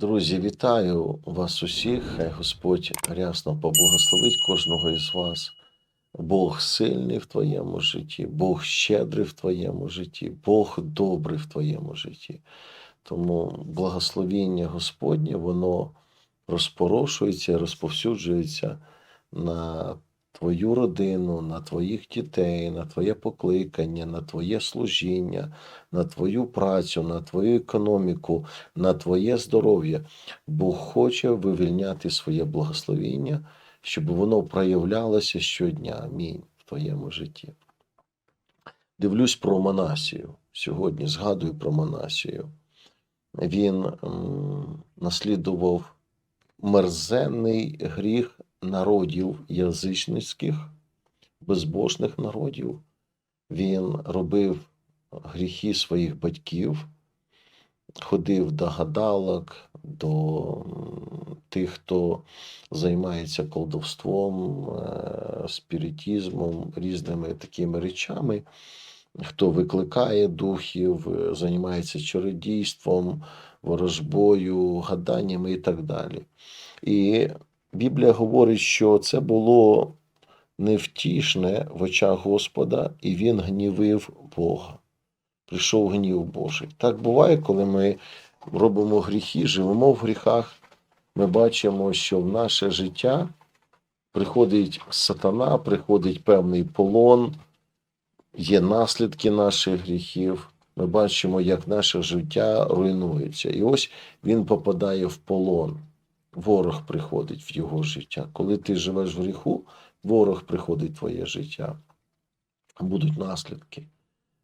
Друзі, вітаю вас усіх. Хай Господь рясно поблагословить кожного із вас. Бог сильний в твоєму житті, Бог щедрий в твоєму житті, Бог добрий в твоєму житті. Тому благословіння Господнє, воно розпорошується розповсюджується на твою родину, на твоїх дітей, на твоє покликання, на твоє служіння, на твою працю, на твою економіку, на твоє здоров'я. Бог хоче вивільняти своє благословіння, щоб воно проявлялося щодня. Амінь в твоєму житті. Дивлюсь про Манасію. Сьогодні згадую про Манасію. Він наслідував мерзенний гріх народів язичницьких, безбожних народів. Він робив гріхи своїх батьків, ходив до гадалок, до тих, хто займається колдовством, е, спіритізмом, різними такими речами, хто викликає духів, е, займається чародійством, ворожбою, гаданнями і так далі. І Біблія говорить, що це було невтішне в очах Господа, і він гнівив Бога. Прийшов гнів Божий. Так буває, коли ми робимо гріхи, живемо в гріхах, ми бачимо, що в наше життя приходить сатана, приходить певний полон, є наслідки наших гріхів. Ми бачимо, як наше життя руйнується. І ось він попадає в полон. Ворог приходить в його життя. Коли ти живеш в гріху, ворог приходить в твоє життя. Будуть наслідки.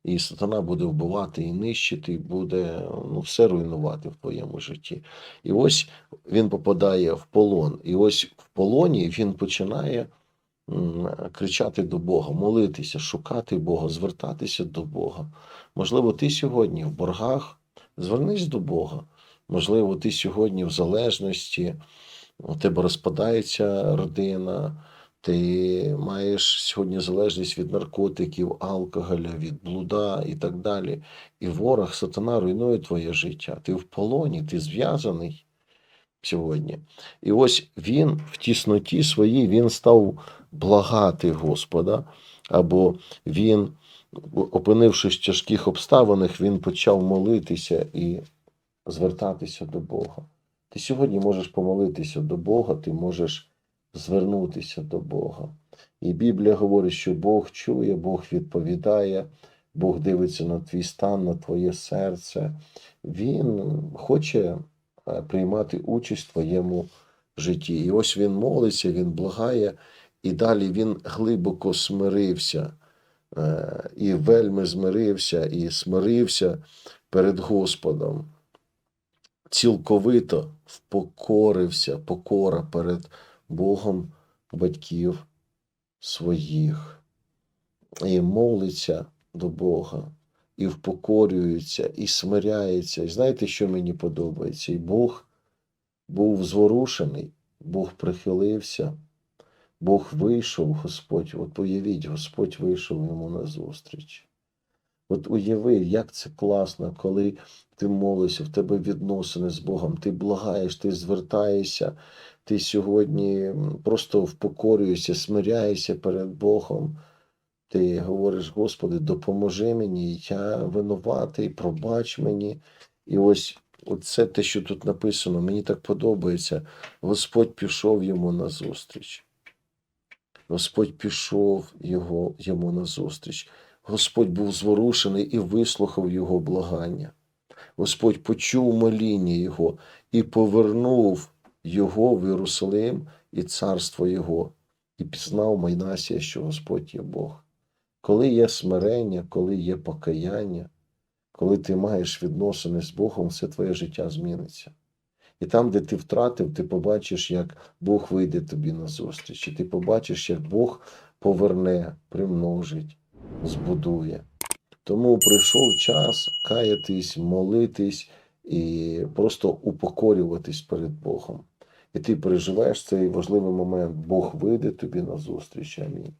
І сатана буде вбивати і нищити, і буде ну, все руйнувати в твоєму житті. І ось він попадає в полон. І ось в полоні він починає кричати до Бога, молитися, шукати Бога, звертатися до Бога. Можливо, ти сьогодні в боргах, звернись до Бога. Можливо, ти сьогодні в залежності, у тебе розпадається родина, ти маєш сьогодні залежність від наркотиків, алкоголя, від блуда і так далі. І ворог, сатана руйнує твоє життя. Ти в полоні, ти зв'язаний сьогодні. І ось він в тісноті своїй він став благати Господа, або він, опинившись в тяжких обставинах, він почав молитися і звертатися до Бога. Ти сьогодні можеш помолитися до Бога, ти можеш звернутися до Бога. І Біблія говорить, що Бог чує, Бог відповідає, Бог дивиться на твій стан, на твоє серце. Він хоче е, приймати участь в твоєму житті. І ось він молиться, він благає, і далі він глибоко смирився, е, і вельми змирився, і смирився перед Господом цілковито впокорився, покора перед Богом батьків своїх, і молиться до Бога, і впокорюється, і смиряється. І знаєте, що мені подобається? І Бог був зворушений, Бог прихилився, Бог вийшов, Господь. От уявіть, Господь вийшов йому на зустріч. От уяви, як це класно, коли ти молишся, в тебе відносини з Богом, ти благаєш, ти звертаєшся, ти сьогодні просто впокорюєшся, смиряєшся перед Богом. Ти говориш, Господи, допоможи мені, я винуватий, пробач мені. І ось це те, що тут написано, мені так подобається. Господь пішов йому на зустріч. Господь пішов його, йому на зустріч. Господь був зворушений і вислухав його благання. Господь почув моління Його і повернув Його в Єрусалим і царство Його, і пізнав Майнасія, що Господь є Бог. Коли є смирення, коли є покаяння, коли ти маєш відносини з Богом, все твоє життя зміниться. І там, де ти втратив, ти побачиш, як Бог вийде тобі на зустріч, і ти побачиш, як Бог поверне, примножить, збудує. Тому прийшов час каятись, молитись і просто упокорюватись перед Богом. І ти переживаєш цей важливий момент, Бог вийде тобі назустріч. Амінь.